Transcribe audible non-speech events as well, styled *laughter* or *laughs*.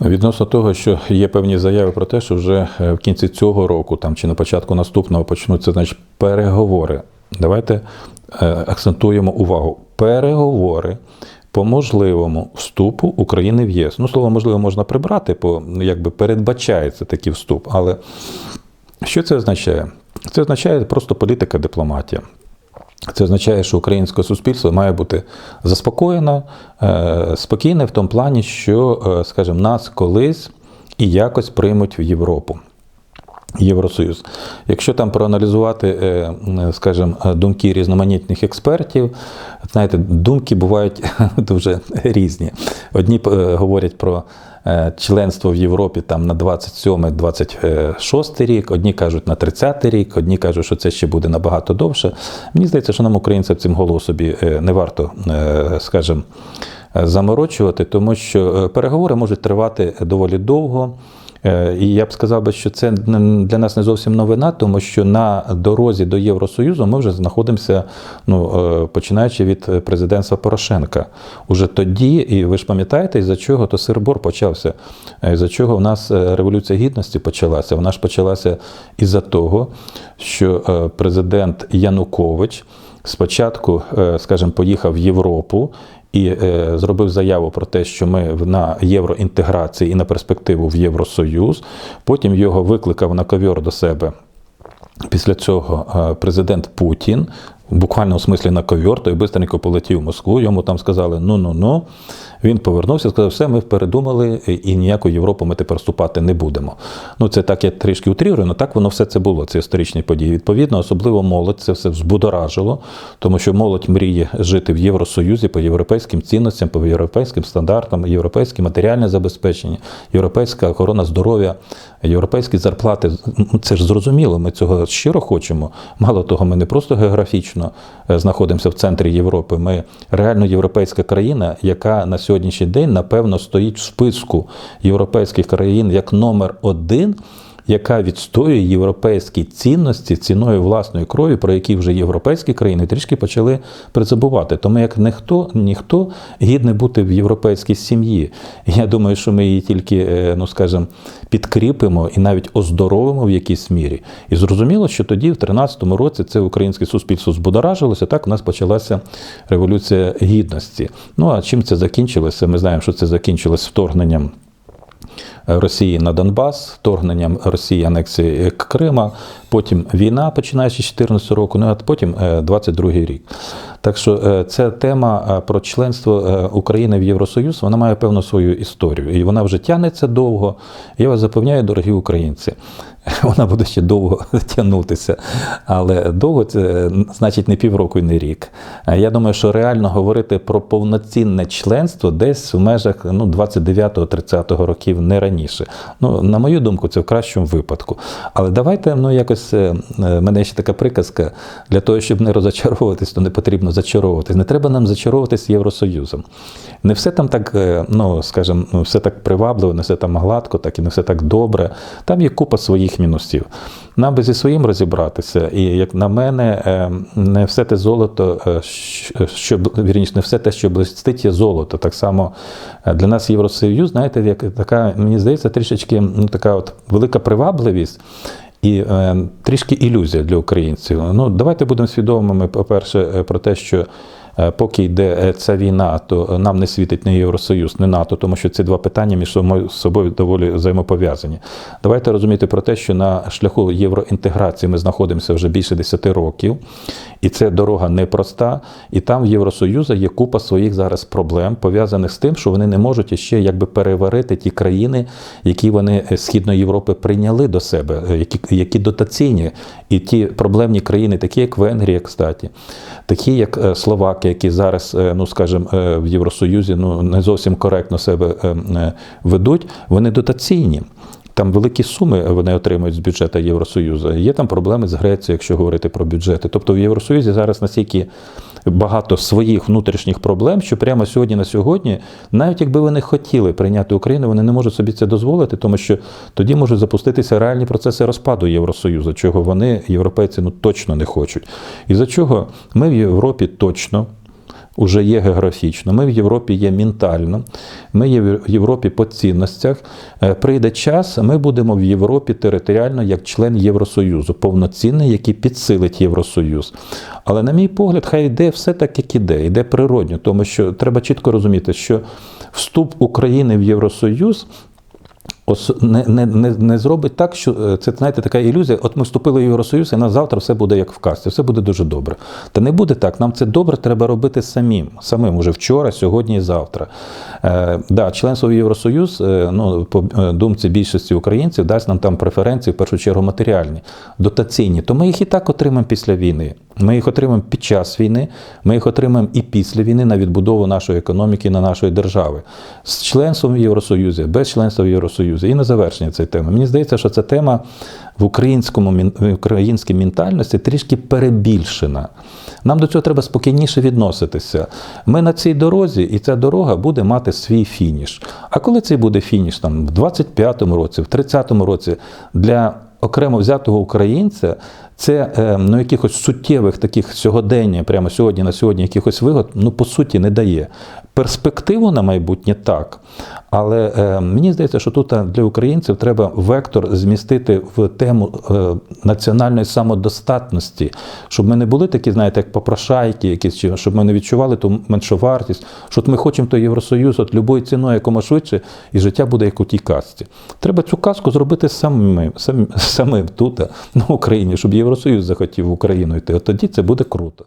Відносно того, що є певні заяви про те, що вже е, в кінці цього року там, чи на початку наступного почнуться значить, переговори. Давайте е, акцентуємо увагу. Переговори по можливому вступу України в ЄС. Ну, слово можливо можна прибрати, бо ну, якби передбачається такий вступ. Але що це означає? Це означає просто політика дипломатія. Це означає, що українське суспільство має бути заспокоєно, е, спокійне в тому плані, що, е, скажімо, нас колись і якось приймуть в Європу. Євросоюз. Якщо там проаналізувати, е, скажімо, думки різноманітних експертів, знаєте, думки бувають *laughs* дуже різні. Одні говорять про членство в Європі там на 27-26 рік, одні кажуть на 30 рік, одні кажуть, що це ще буде набагато довше. Мені здається, що нам, українцям, цим голову собі е, не варто, е, скажімо, е, заморочувати, тому що е, переговори можуть тривати доволі довго. Е, І я б сказав би, що це для нас не зовсім новина, тому що на дорозі до Євросоюзу ми вже знаходимося, ну е, починаючи від президентства Порошенка. Уже тоді, і ви ж пам'ятаєте, із-за чого то сирбор почався, Е, із-за чого в нас революція гідності почалася. Вона ж почалася із-за того, що президент Янукович спочатку, скажімо, поїхав в Європу і е, зробив заяву про те, що ми на євроінтеграції і на перспективу в Євросоюз. Потім його викликав на ковьор до себе. Після цього е, президент Путін, в буквальному смислі на ковьор, той бистренько полетів в Москву, йому там сказали ну-ну-ну. Він повернувся, сказав, все, ми передумали, і ніяку Європу ми тепер вступати не будемо. Ну, це так я трішки утрірую, але так воно все це було, це історичні події. Відповідно, особливо молодь це все збудоражило, тому що молодь мріє жити в Євросоюзі по європейським цінностям, по європейським стандартам, європейське матеріальне забезпечення, європейська охорона здоров'я, європейські зарплати. Це ж зрозуміло, ми цього щиро хочемо. Мало того, ми не просто географічно е, знаходимося в центрі Європи, ми реально європейська країна, яка на сьогоднішній день, напевно, стоїть в списку європейських країн як номер один яка відстоює європейські цінності ціною власної крові, про які вже європейські країни трішки почали призабувати. Тому як ніхто, ніхто гідний бути в європейській сім'ї. Я думаю, що ми її тільки, е, ну скажімо, підкріпимо і навіть оздоровимо в якійсь мірі. І зрозуміло, що тоді, в 13-му році, це українське суспільство збудоражилося. Так у нас почалася революція гідності. Ну а чим це закінчилося? Ми знаємо, що це закінчилось вторгненням. Росії на Донбас, вторгненням Росії анексії Крима, потім війна, починаючи з 2014 року, ну а потім 22 рік. Так що е, ця тема е, про членство е, України в Євросоюз, вона має певну свою історію. І вона вже тягнеться довго. Я вас запевняю, дорогі українці, *laughs* вона буде ще довго *laughs* тягнутися. Але довго це значить не півроку і не рік. Я думаю, що реально говорити про повноцінне членство десь в межах ну, 29-30 років, не раніше. Ну, на мою думку, це в кращому випадку. Але давайте ну, якось е, е, мене ще така приказка: для того, щоб не розочаровуватись, то не потрібно зачаровуватись. Не треба нам зачаровуватись Євросоюзом. Не все там так, е, ну скажімо, ну, все так привабливо, не все там гладко, так і не все так добре. Там є купа своїх мінусів. Нам би зі своїм розібратися, і як на мене, е, не все те золото, е, що вірніше, не все те, що блистить, є золото. Так само е, для нас Євросоюз, знаєте, як така, мені здається, трішечки ну, така от велика привабливість. І е, трішки ілюзія для українців. Ну, давайте будемо свідомими, по-перше, е, про те, що е, поки йде е, ця війна, то нам не світить не Євросоюз, не НАТО, тому що ці два питання між собою- доволі взаємопов'язані. Давайте розуміти про те, що на шляху євроінтеграції ми знаходимося вже більше 10 років, і це дорога непроста. І там в Євросоюзу є купа своїх зараз проблем, пов'язаних з тим, що вони не можуть іще якби переварити ті країни, які вони е, Східної Європи прийняли до себе, е, які, які дотаційні, і ті проблемні країни, такі як Венгрія, кстати, такі як е, Словакія, які зараз, е, ну скажімо, е, в Євросоюзі ну не зовсім коректно себе е, ведуть, вони дотаційні. Там великі суми вони отримують з бюджету Євросоюзу. Є там проблеми з Грецією, якщо говорити про бюджети. Тобто в Євросоюзі зараз настільки багато своїх внутрішніх проблем, що прямо сьогодні на сьогодні, навіть якби вони хотіли прийняти Україну, вони не можуть собі це дозволити, тому що тоді можуть запуститися реальні процеси розпаду Євросоюзу, чого вони, європейці, ну точно не хочуть. І за чого ми в Європі точно Уже є географічно, ми в Європі є ментально, ми є в Європі по цінностях. Е, Прийде час, ми будемо в Європі територіально як член Євросоюзу, повноцінний, який підсилить Євросоюз. Але, на мій погляд, хай йде все так, як іде, йде природньо, тому що треба чітко розуміти, що вступ України в Євросоюз ос- не, не, не, не зробить так, що е, це знаєте, така ілюзія. От ми вступили в Євросоюз, і на завтра все буде як в касті, все буде дуже добре. Та не буде так. Нам це добре треба робити самим. Самим уже вчора, сьогодні і завтра. Е, да, членство в Євросоюз, е, ну, по е, думці більшості українців, дасть нам там преференції, в першу чергу матеріальні, дотаційні. То ми їх і так отримаємо після війни. Ми їх отримаємо під час війни, ми їх отримаємо і після війни на відбудову нашої економіки, на нашої держави. З членством в Євросоюзі, без членства в Євросоюзі. І на завершення цієї теми. Мені здається, що ця тема в українському в українській ментальності трішки перебільшена. Нам до цього треба спокійніше відноситися. Ми на цій дорозі, і ця дорога буде мати свій фініш. А коли цей буде фініш, там в 25-му році, в 30-му році, для окремо взятого українця це е, ну, якихось суттєвих таких сьогодення, прямо сьогодні на сьогодні, якихось вигод, ну по суті не дає. Перспективу на майбутнє так. Але е, мені здається, що тут е, для українців треба вектор змістити в тему е, національної самодостатності, щоб ми не були такі, знаєте, як попрошайки, якісь, чи щоб ми не відчували ту меншовартість, що от ми хочемо той Євросоюз от любою ціною якомога швидше, і життя буде як у тій казці. Треба цю казку зробити самим, самим, самим тут, на Україні, щоб Євросоюз захотів в Україну йти. От тоді це буде круто.